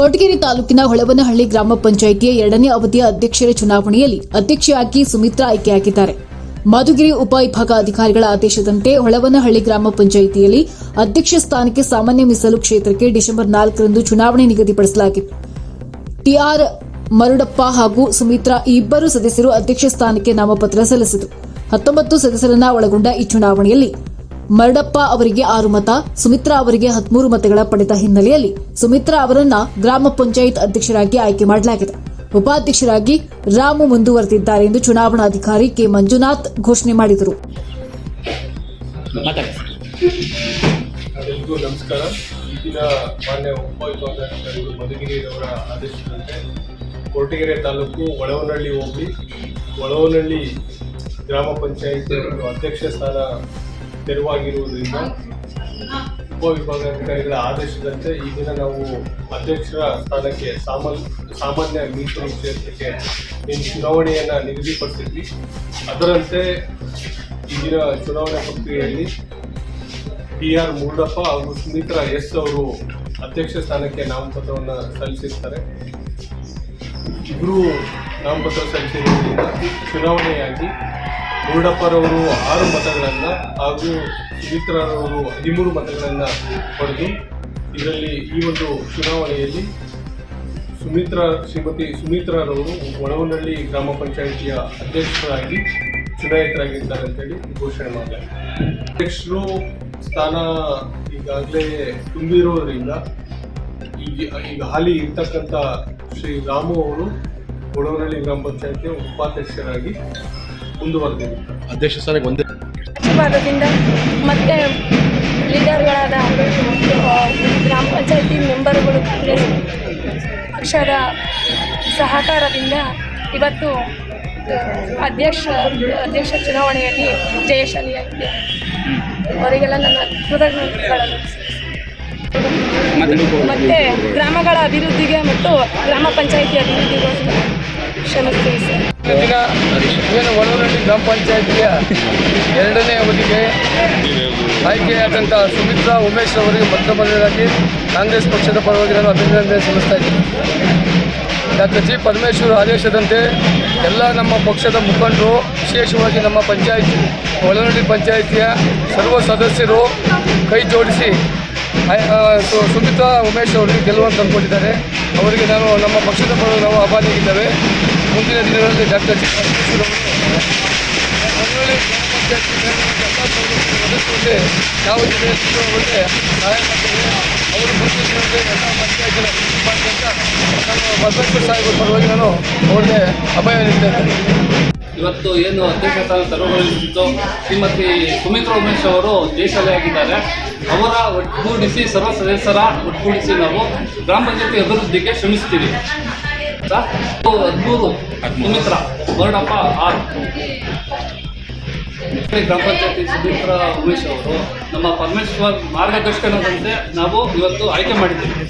ಕೊರಟಗೆರೆ ತಾಲೂಕಿನ ಹೊಳವನಹಳ್ಳಿ ಗ್ರಾಮ ಪಂಚಾಯಿತಿಯ ಎರಡನೇ ಅವಧಿಯ ಅಧ್ಯಕ್ಷರ ಚುನಾವಣೆಯಲ್ಲಿ ಅಧ್ಯಕ್ಷೆಯಾಗಿ ಸುಮಿತ್ರಾ ಆಯ್ಕೆಯಾಗಿದ್ದಾರೆ. ಮಧುಗಿರಿ ಉಪವಿಭಾಗ ಅಧಿಕಾರಿಗಳ ಆದೇಶದಂತೆ ಹೊಳವನಹಳ್ಳಿ ಗ್ರಾಮ ಪಂಚಾಯಿತಿಯಲ್ಲಿ ಅಧ್ಯಕ್ಷ ಸ್ಥಾನಕ್ಕೆ ಸಾಮಾನ್ಯ ಮೀಸಲು ಕ್ಷೇತ್ರಕ್ಕೆ ಡಿಸೆಂಬರ್ ನಾಲ್ಕರಂದು ಚುನಾವಣೆ ನಿಗದಿಪಡಿಸಲಾಗಿತ್ತು. ಟಿಆರ್ ಮರುಡಪ್ಪ ಹಾಗೂ ಸುಮಿತ್ರಾ ಈ ಇಬ್ಬರು ಸದಸ್ಯರು ಅಧ್ಯಕ್ಷ ಸ್ಥಾನಕ್ಕೆ ನಾಮಪತ್ರ ಸಲ್ಲಿಸಿದರು. ಹತ್ತೊಂಬತ್ತು ಸದಸ್ಯರನ್ನ ಒಳಗೊಂಡ ಈ ಚುನಾವಣೆಯಲ್ಲಿ ಮರಡಪ್ಪ ಅವರಿಗೆ ಆರು ಮತ ಸುಮಿತ್ರಾ ಅವರಿಗೆ ಹದಿಮೂರು ಮತಗಳ ಪಡೆದ ಹಿನ್ನೆಲೆಯಲ್ಲಿ ಸುಮಿತ್ರಾ ಅವರನ್ನ ಗ್ರಾಮ ಪಂಚಾಯತ್ ಅಧ್ಯಕ್ಷರಾಗಿ ಆಯ್ಕೆ ಮಾಡಲಾಗಿದೆ. ಉಪಾಧ್ಯಕ್ಷರಾಗಿ ರಾಮು ಮುಂದುವರೆದಿದ್ದಾರೆ ಎಂದು ಚುನಾವಣಾಧಿಕಾರಿ ಕೆ. ಮಂಜುನಾಥ್ ಘೋಷಣೆ ಮಾಡಿದರು. ನಮಸ್ಕಾರ. ಈಗಿನ ಮಾನ್ಯ ಉಪವಿಭಾಗಾಧಿಕಾರಿಗಳು ಮಧುಗಿರಿಯವರ ಆದೇಶದಂತೆ ಕೊರಟಗೆರೆ ತಾಲೂಕು ಒಳವನಹಳ್ಳಿ ಹೋಬಳಿ. ಒಳವನಹಳ್ಳಿ ಗ್ರಾಮ ಪಂಚಾಯತ್ ಅಧ್ಯಕ್ಷ ಸ್ಥಾನ ತೆರವಾಗಿರುವುದರಿಂದ ಉಪವಿಭಾಗಾಧಿಕಾರಿಗಳ ಆದೇಶದಂತೆ ಈ ದಿನ ನಾವು ಅಧ್ಯಕ್ಷರ ಸ್ಥಾನಕ್ಕೆ ಸಾಮಾನ್ಯ ಸಾಮಾನ್ಯ ಮೀಸಲು ಕ್ಷೇತ್ರಕ್ಕೆ ಚುನಾವಣೆಯನ್ನು ನಿಗದಿಪಡಿಸಿದ್ವಿ. ಅದರಂತೆ ಈಗಿನ ಚುನಾವಣಾ ಪ್ರಕ್ರಿಯೆಯಲ್ಲಿ ಪಿ ಆರ್ ಮುರುಡಪ್ಪ ಹಾಗೂ ಸುಮಿತ್ರಾ ಎಸ್ ಅವರು ಅಧ್ಯಕ್ಷ ಸ್ಥಾನಕ್ಕೆ ನಾಮಪತ್ರವನ್ನು ಸಲ್ಲಿಸಿರ್ತಾರೆ. ಇಬ್ಬರು ನಾಮಪತ್ರ ಸಲ್ಲಿಸಿರುವುದರಿಂದ ಚುನಾವಣೆಯಾಗಿ ಮುರುಡಪ್ಪರವರು ಆರು ಮತಗಳನ್ನು ಹಾಗೂ ಸುಮಿತ್ರಾರವರು ಹದಿಮೂರು ಮತಗಳನ್ನು ಪಡೆದು ಇದರಲ್ಲಿ ಈ ಒಂದು ಚುನಾವಣೆಯಲ್ಲಿ ಸುಮಿತ್ರ, ಶ್ರೀಮತಿ ಸುಮಿತ್ರಾರವರು ಒಳವನಹಳ್ಳಿ ಗ್ರಾಮ ಪಂಚಾಯಿತಿಯ ಅಧ್ಯಕ್ಷರಾಗಿ ಚುನಾಯಿತರಾಗಿದ್ದಾರೆ ಅಂತೇಳಿ ಘೋಷಣೆ ಮಾಡಿದ್ದಾರೆ ಅಧ್ಯಕ್ಷರು ಸ್ಥಾನ ಈಗಾಗಲೇ ತುಂಬಿರೋದ್ರಿಂದ ಈಗ ಈಗ ಹಾಲಿ ಇರ್ತಕ್ಕಂಥ ಶ್ರೀ ರಾಮು ಅವರು ಒಳವನಹಳ್ಳಿ ಗ್ರಾಮ ಪಂಚಾಯಿತಿಯ ಉಪಾಧ್ಯಕ್ಷರಾಗಿ ಮುಂದುವರೆದಿದ್ದಾರೆ ಅಧ್ಯಕ್ಷ ಸ್ಥಾನಕ್ಕೆ ಒಂದೇ ಆಶೀರ್ವಾದದಿಂದ ಮತ್ತು ಲೀಡರ್ಗಳಾದ ಗ್ರಾಮ ಪಂಚಾಯತಿ ಮೆಂಬರ್ಗಳು ಕಾಂಗ್ರೆಸ್ ಪಕ್ಷದ ಸಹಕಾರದಿಂದ ಇವತ್ತು ಅಧ್ಯಕ್ಷ ಅಧ್ಯಕ್ಷ ಚುನಾವಣೆಯಲ್ಲಿ ಜಯಶಾಲಿಯಾಗಿದೆ. ಅವರಿಗೆಲ್ಲ ನನ್ನ ಕೃತಜ್ಞತೆಗಳನ್ನು ಮತ್ತು ಗ್ರಾಮಗಳ ಅಭಿವೃದ್ಧಿಗೆ ಮತ್ತು ಗ್ರಾಮ ಪಂಚಾಯಿತಿ ಅಭಿವೃದ್ಧಿಗೋಸ್ಕರ ಶ್ರಮಿಸ್ತೀವಿ ಸರ್ ದಿನ ಏನು ಒಳವನಹಳ್ಳಿ ಗ್ರಾಮ ಪಂಚಾಯತಿಯ ಎರಡನೇ ಅವಧಿಗೆ ಆಯ್ಕೆಯಾದಂಥ ಸುಮಿತ್ರಾ ಉಮೇಶ್ ಅವರಿಗೆ ಮೊದಲಾಗಿ ಕಾಂಗ್ರೆಸ್ ಪಕ್ಷದ ಪರವಾಗಿ ನಾನು ಅಭಿನಂದನೆ ಸಲ್ಲಿಸ್ತಾ ಡಾಕ್ಟರ್ ಜಿ ಪರಮೇಶ್ವರ್ ಆದೇಶದಂತೆ ಎಲ್ಲ ನಮ್ಮ ಪಕ್ಷದ ಮುಖಂಡರು, ವಿಶೇಷವಾಗಿ ನಮ್ಮ ಪಂಚಾಯಿತಿ, ಒಳನಹಳ್ಳಿ ಪಂಚಾಯಿತಿಯ ಸರ್ವ ಸದಸ್ಯರು ಕೈ ಜೋಡಿಸಿ ಸುಮಿತ್ರಾ ಉಮೇಶ್ ಅವರಿಗೆ ಗೆಲುವನ್ನು ತಂದುಕೊಂಡಿದ್ದಾರೆ ಅವರಿಗೆ ನಾನು ನಮ್ಮ ಪಕ್ಷದ ಪರ ನಾವು ಆಭಾರಿಯಾಗಿದ್ದೇವೆ ಮುಂದಿನ ದಿನಗಳಲ್ಲಿ ಡಾಕ್ಟರ್ ಒದಗಿಸುವಂತೆ ನಾವು ಸಹಾಯ ಅವರು ಮುಂದಿನ ಎಲ್ಲ ನಾನು ಬಸವೇಶ್ವರ ಸಾಹೇಬರ ಪರವಾಗಿ ನಾನು ಅವ್ರಿಗೆ ಅಭಯ ನೀಡ್ತಾ ಇದ್ದೇನೆ. ಇವತ್ತು ಏನು ಅಧ್ಯಕ್ಷ ಸ್ಥಾನ ಶ್ರೀಮತಿ ಸುಮಿತ್ರ ಉಮೇಶ್ ಅವರು ಜಯಶಾಲಿಯಾಗಿದ್ದಾರೆ ಅವರ ಒಟ್ಟುಗೂಡಿಸಿ ಸರ್ವ ಸದಸ್ಯರ ಒಟ್ಟುಗೂಡಿಸಿ ನಾವು ಗ್ರಾಮ ಪಂಚಾಯತಿ ಅಭಿವೃದ್ಧಿಗೆ ಶ್ರಮಿಸ್ತೀವಿ? ಹದಿಮೂರು ಸುಮಿತ್ರ, ವರ್ಣಪ್ಪ ಆರ್. ಗ್ರಾಮ ಪಂಚಾಯತಿ ಸುಮಿತ್ರಾ ಉಮೇಶ್ ಅವರು ನಮ್ಮ ಪರಮೇಶ್ವರ್ ಮಾರ್ಗದರ್ಶನದಂತೆ ನಾವು ಇವತ್ತು ಆಯ್ಕೆ ಮಾಡಿದ್ದೀವಿ.